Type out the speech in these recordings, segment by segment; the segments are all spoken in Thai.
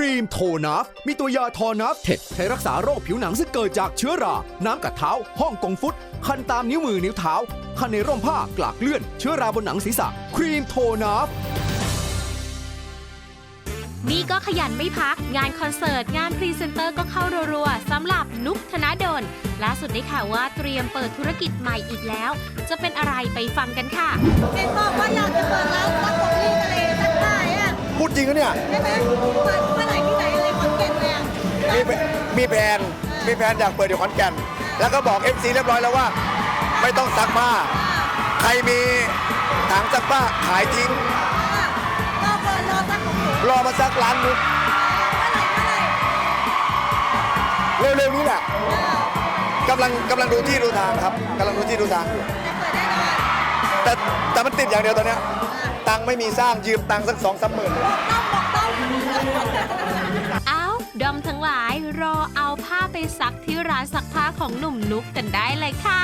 รีมโทนัฟมีตัวยาทอนัฟเท็ดใช้รักษาโรคผิวหนังซึ่งเกิดจากเชื้อรา น้ำกัดเท้า ห้องกงฟุต คันตามนิ้วมือนิ้วเท้า คันในร่มผ้ากลากเลื่อน เชื้อราบนหนังศีรษะ ครีมโทนัฟนี่ก็ขยันไม่พัก งานคอนเสิร์ต งานพรีเซนเตอร์ก็เข้ารัวๆสำหรับนุกธนดลล่าสุดได้ข่าวว่าเตรียมเปิดธุรกิจใหม่อีกแล้ว จะเป็นอะไรไปฟังกันค่ะเห็นบอกว่าอยากจะเปิดร้าน ริงนะเนี่ยใช่ไหมเปิดเมื่อไหร่ที่ไหนอะไรขอนแก่นเลยอะมีมีแผนมีแผนอยากเปิดอยู่ขอนแก่น แล้วก็บอก FC เรียบร้อยแล้วว่า ไม่ต้องซักผ้า ใครมีถังซักผ้าขายทิ้งก็เปิดรอซักของหนูรอมาซักร้านนุกเมื่อไหร่เมื่อไหร่เร็วๆนี้แหละกำลังกำลังดูที่ดูทางครับกำลังดูที่ดูทางอยู่จะเปิดแน่นอนแต่แต่มันติดอย่างเดียวตอนเนี้ย ตังค์ไม่มีสร้างยืมตังค์สักสองสามหมื่นต้องบอกต้องเอาดอมทั้งหลายรอเอาผ้าไปซักที่ร้านซักผ้าของหนุ่มนุกกันได้เลยค่ะ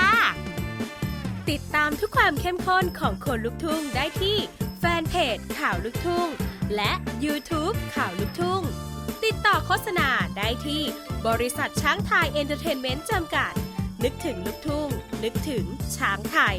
ติดตามทุกความเข้มข้นของคนลุกทุ่งได้ที่แฟนเพจข่าวลุกทุ่ง และ YouTube ข่าวลุกทุ่ง ติดต่อโฆษณาได้ที่บริษัทช้างไทยเอนเตอร์เทนเมนต์จำกัด นึกถึงลุกทุ่ง นึกถึงช้างไทย